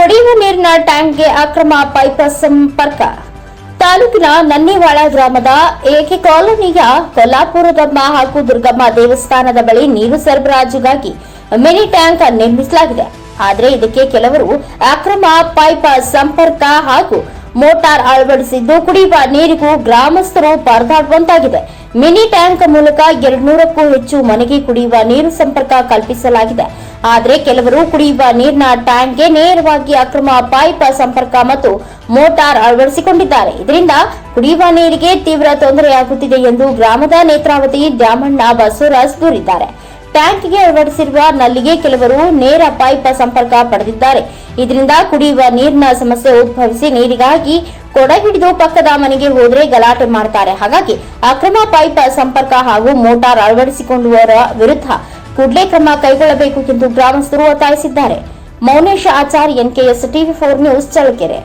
ಕುಡಿಯುವ ನೀರಿನ ಟ್ಯಾಂಕ್ಗೆ ಅಕ್ರಮ ಪೈಪ್ ಸಂಪರ್ಕ. ತಾಲೂಕಿನ ನನ್ನಿವಾಳ ಗ್ರಾಮದ ಏಕೆ ಕಾಲೋನಿಯ ಕೊಲ್ಲಾಪುರದಮ್ಮ ಹಾಗೂ ದುರ್ಗಮ್ಮ ದೇವಸ್ಥಾನದ ಬಳಿ ನೀರು ಸರಬರಾಜುಗಾಗಿ ಮಿನಿ ಟ್ಯಾಂಕ್ ನಿರ್ಮಿಸಲಾಗಿದೆ. ಆದರೆ ಇದಕ್ಕೆ ಕೆಲವರು ಅಕ್ರಮ ಪೈಪ್ ಸಂಪರ್ಕ ಹಾಗೂ ಮೋಟಾರ್ ಅಳವಡಿಸಿದ್ದು ಕುಡಿಯುವ ನೀರಿಗೂ ಗ್ರಾಮಸ್ಥರು ಪರದಾಡುವಂತಾಗಿದೆ. ಮಿನಿ ಟ್ಯಾಂಕ್ ಮೂಲಕ ಎರಡ್ನೂರಕ್ಕೂ ಹೆಚ್ಚು ಮನೆಗೆ ಕುಡಿಯುವ ನೀರು ಸಂಪರ್ಕ ಕಲ್ಪಿಸಲಾಗಿದೆ. ಆದರೆ ಕೆಲವರು ಕುಡಿಯುವ ನೀರಿನ ಟ್ಯಾಂಕ್ಗೆ ನೇರವಾಗಿ ಅಕ್ರಮ ಪೈಪ್ ಸಂಪರ್ಕ ಮತ್ತು ಮೋಟಾರ್ ಅಳವಡಿಸಿಕೊಂಡಿದ್ದಾರೆ. ಇದರಿಂದ ಕುಡಿಯುವ ನೀರಿಗೆ ತೀವ್ರ ತೊಂದರೆಯಾಗುತ್ತಿದೆ ಎಂದು ಗ್ರಾಮದ ನೇತ್ರಾವತಿ ದ್ಯಾಮಣ್ಣ ಬಸವರಾಜ್ ದೂರಿದ್ದಾರೆ. ಟ್ಯಾಂಕ್ಗೆ ಅಳವಡಿಸಿರುವ ನಲ್ಲಿಗೆ ಕೆಲವರು ನೇರ ಪೈಪ್ ಸಂಪರ್ಕ ಪಡೆದಿದ್ದಾರೆ. ಇದರಿಂದ ಕುಡಿಯುವ ನೀರಿನ ಸಮಸ್ಯೆ ಉದ್ಭವಿಸಿ ನೀರಿಗಾಗಿ ಕೊಡ ಹಿಡಿದು ಪಕ್ಕದ ಮನೆಗೆ ಹೋದರೆ ಗಲಾಟೆ ಮಾಡ್ತಾರೆ. ಹಾಗಾಗಿ ಅಕ್ರಮ ಪೈಪ್ ಸಂಪರ್ಕ ಹಾಗೂ ಮೋಟಾರ್ ಅಳವಡಿಸಿಕೊಂಡವರ ವಿರುದ್ಧ ಕೂಡಲೇ ಕ್ರಮ ಕೈಗೊಳ್ಳಬೇಕು ಎಂದು ಗ್ರಾಮಸ್ಥರು ಒತ್ತಾಯಿಸಿದ್ದಾರೆ. Mounesh Achar NKS TV four news Challakere.